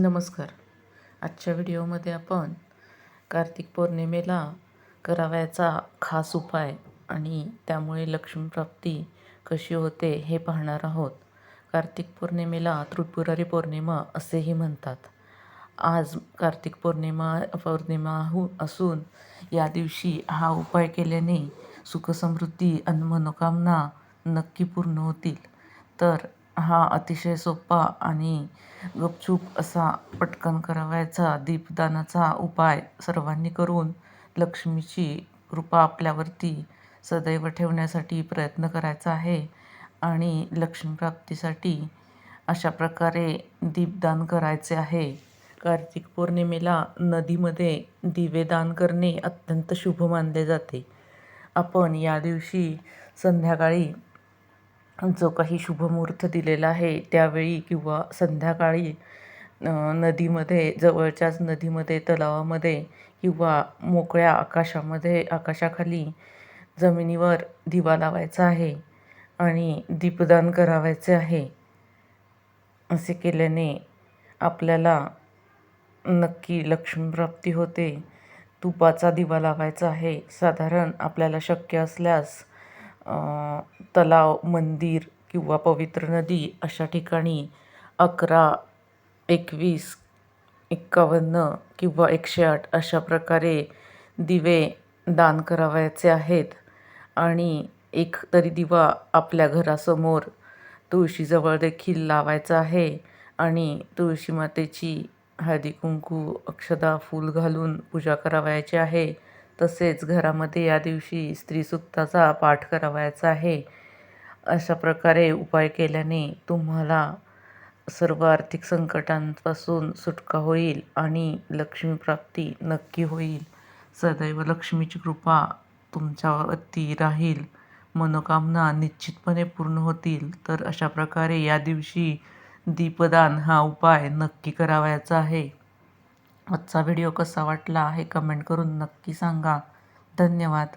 नमस्कार. आजच्या व्हिडिओमध्ये आपण कार्तिक पौर्णिमेला करावयाचा खास उपाय आणि त्यामुळे लक्ष्मीप्राप्ती कशी होते हे पाहणार आहोत. कार्तिक पौर्णिमेला त्रिपुरारी पौर्णिमा असेही म्हणतात. आज कार्तिक पौर्णिमा पौर्णिमा असून या दिवशी हा उपाय केल्याने सुखसमृद्धी आणि मनोकामना नक्की पूर्ण होतील. तर हा अतिशय सोपा आणि गपचूप असा पटकन करावयाचा दीपदानाचा उपाय सर्वांनी करून लक्ष्मीची कृपा आपल्यावरती सदैव ठेवण्यासाठी प्रयत्न करायचा आहे आणि लक्ष्मीप्राप्तीसाठी अशा प्रकारे दीपदान करायचे आहे. कार्तिक पौर्णिमेला नदीमध्ये दिवेदान करणे अत्यंत शुभ मानले जाते. आपण या दिवशी संध्याकाळी जो काही शुभमुहूर्त दिलेला आहे त्यावेळी किंवा संध्याकाळी नदीमध्ये जवळच्याच नदीमध्ये तलावामध्ये किंवा मोकळ्या आकाशामध्ये आकाशाखाली जमिनीवर दिवा लावायचा आहे आणि दीपदान करावायचे आहे. असे केल्याने आपल्याला नक्की लक्ष्मीप्राप्ती होते. तुपाचा दिवा लावायचा आहे. साधारण आपल्याला शक्य असल्यास तलाव मंदिर किंवा पवित्र नदी अशा ठिकाणी अकरा एकवीस एक्कावन्न किंवा एकशे आठ अशा प्रकारे दिवे दान करावयाचे आहेत. आणि एक तरी दिवा आपल्या घरासमोर तुळशीजवळ देखील लावायचा आहे आणि तुळशी मातेची हळदी कुंकू अक्षदा फूल घालून पूजा करावयाची आहे. तसेच घरामध्ये या दिवशी स्त्रीसुक्ताचा पाठ करावयाचा आहे. अशा प्रकारे उपाय केल्याने तुम्हाला सर्व आर्थिक संकटांपासून सुटका होईल आणि लक्ष्मीप्राप्ती नक्की होईल. सदैव लक्ष्मीची कृपा तुमच्यावरती राहील. मनोकामना निश्चितपणे पूर्ण होतील. तर अशा प्रकारे या दिवशी दीपदान हा उपाय नक्की करावयाचा आहे. आजचा व्हिडिओ कसा वाटला हे कमेंट करून नक्की सांगा. धन्यवाद.